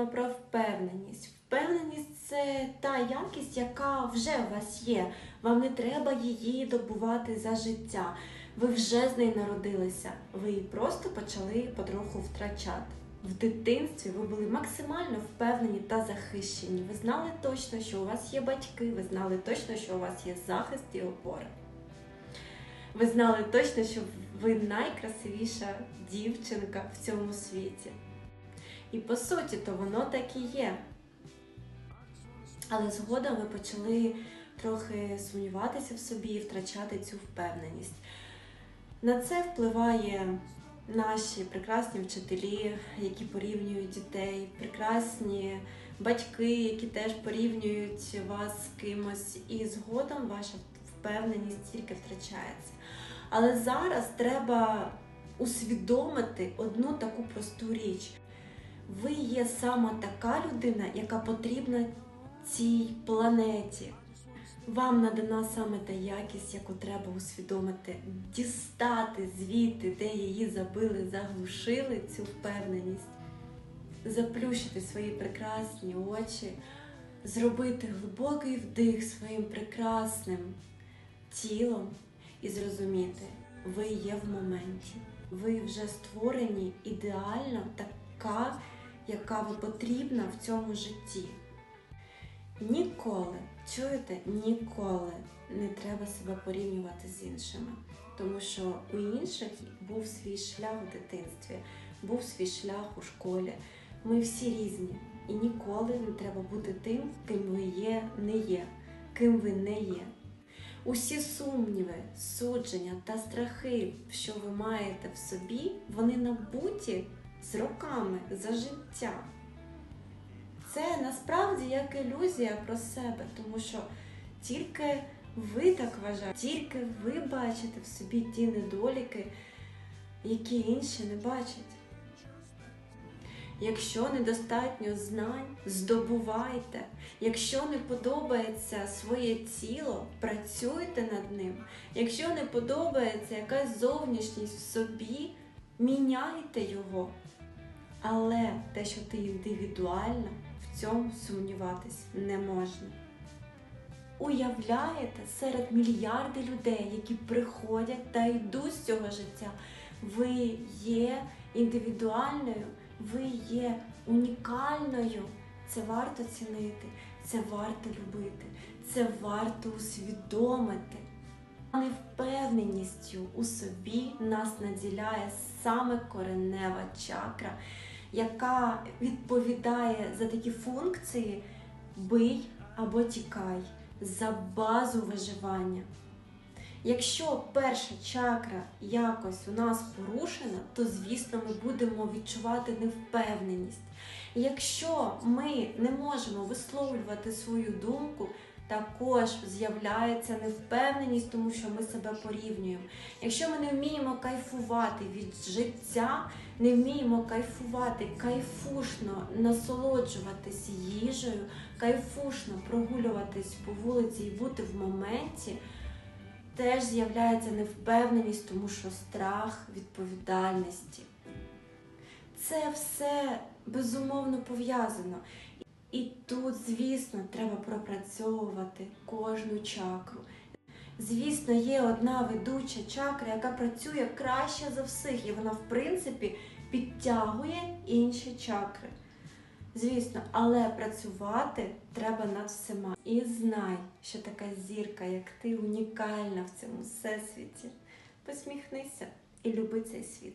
поговоримо про впевненість. Впевненість це та якість, яка вже у вас є. Вам не треба її добувати за життя. Ви вже з нею народилися. Ви її просто почали потроху втрачати. В дитинстві ви були максимально впевнені та захищені. Ви знали точно, що у вас є батьки, ви знали точно, що у вас є захист і опора. Ви знали точно, що ви найкрасивіша дівчинка в цьому світі. І по суті, то воно так і є. Але згодом ви почали трохи сумніватися в собі і втрачати цю впевненість. На це впливає наші прекрасні вчителі, які порівнюють дітей, прекрасні батьки, які теж порівнюють вас з кимось, і згодом ваша впевненість тільки втрачається. Але зараз треба усвідомити одну таку просту річ. Ви є саме така людина, яка потрібна цій планеті. Вам надана саме та якість, яку треба усвідомити, дістати звідти, де її забили, заглушили цю впевненість, заплющити свої прекрасні очі, зробити глибокий вдих своїм прекрасним тілом і зрозуміти, ви є в моменті. Ви вже створені ідеально така, яка ви потрібна в цьому житті. Ніколи, чуєте, ніколи не треба себе порівнювати з іншими, тому що у інших був свій шлях в дитинстві, був свій шлях у школі. Ми всі різні, і ніколи не треба бути тим, ким ви є, не є, ким ви не є. Усі сумніви, судження та страхи, що ви маєте в собі, вони набуті з роками за життя. Це насправді як ілюзія про себе, тому що тільки ви так вважаєте, тільки ви бачите в собі ті недоліки, які інші не бачать. Якщо недостатньо знань, здобувайте. Якщо не подобається своє тіло, працюйте над ним. Якщо не подобається якась зовнішність в собі, міняйте його. Але те, що ти індивідуальна, в цьому сумніватись не можна. Уявляєте, серед мільярди людей, які приходять та йдуть з цього життя, ви є індивідуальною, ви є унікальною. Це варто цінити, це варто любити, це варто усвідомити. Невпевненістю у собі нас наділяє саме коренева чакра, яка відповідає за такі функції бий або тікай, за базу виживання. Якщо перша чакра якось у нас порушена, то, звісно, ми будемо відчувати невпевненість. Якщо ми не можемо висловлювати свою думку, також з'являється невпевненість, тому що ми себе порівнюємо. Якщо ми не вміємо кайфувати від життя, не вміємо кайфувати, кайфушно насолоджуватись їжею, кайфушно прогулюватись по вулиці і бути в моменті, теж з'являється невпевненість, тому що страх відповідальності. Це все безумовно пов'язано. І тут, звісно, треба пропрацьовувати кожну чакру. Звісно, є одна ведуча чакра, яка працює краще за всіх, і вона, в принципі, підтягує інші чакри. Звісно, але працювати треба над всіма. І знай, що така зірка, як ти, унікальна в цьому всесвіті. Посміхнися і люби цей світ.